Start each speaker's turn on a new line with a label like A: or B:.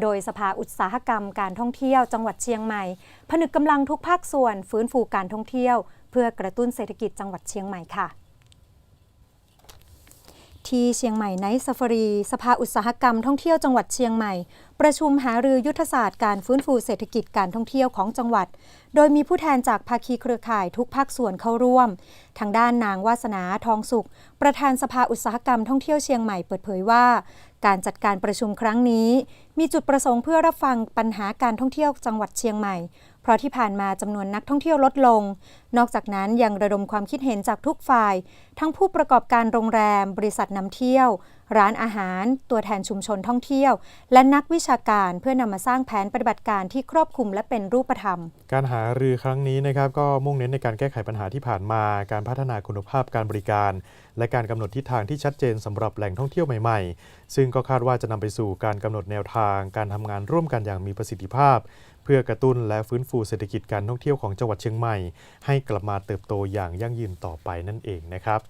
A: โดยสภาอุตสาหกรรมการท่องเที่ยวจังหวัดเชียงใหม่ ผนึกกำลังทุกภาคส่วนฟื้นฟูการท่องเที่ยว เพื่อกระตุ้นเศรษฐกิจจังหวัดเชียงใหม่ค่ะ ที่เชียงใหม่ไนท์ซาฟารี สภาอุตสาหกรรมท่องเที่ยวจังหวัดเชียงใหม่ประชุมหารือยุทธศาสตร์การฟื้นฟูเศรษฐกิจการท่องเที่ยวของจังหวัด โดยมีผู้แทนจากภาคีเครือข่ายทุกภาคส่วนเข้าร่วม ทางด้านนางวาสนาทองสุข ประธานสภาอุตสาหกรรมท่องเที่ยวเชียงใหม่เปิดเผยว่า การจัดการประชุมครั้งนี้ มีจุดประสงค์เพื่อรับฟังปัญหาการท่องเที่ยวจังหวัดเชียงใหม่เพราะที่ผ่านมาจำนวนนักท่องเที่ยวลดลง นอกจากนั้นยังระดมความคิดเห็นจากทุกฝ่าย ทั้งผู้ประกอบการโรงแรม บริษัทนำเที่ยว ร้านอาหาร ตัวแทนชุมชนท่องเที่ยว และนักวิชาการเพื่อนำมาสร้างแผนปฏิบัติการที่ครอบคลุมและเป็นรูปธรรม
B: การหารือครั้งนี้นะครับก็มุ่งเน้นในการแก้ไขปัญหาที่ผ่านมา การพัฒนาคุณภาพการบริการ และการกำหนดทิศทางที่ชัดเจนสำหรับแหล่งท่องเที่ยวใหม่ ๆ ซึ่งก็คาดว่าจะนำไปสู่การกำหนดแนวทาง การทำงานร่วมกันอย่างมีประสิทธิภาพเพื่อกระตุ้นและฟื้นฟูเศรษฐกิจการท่องเที่ยวของจังหวัดเชียงใหม่ ให้กลับมาเติบโตอย่างยั่งยืนต่อไปนั่นเองนะครับ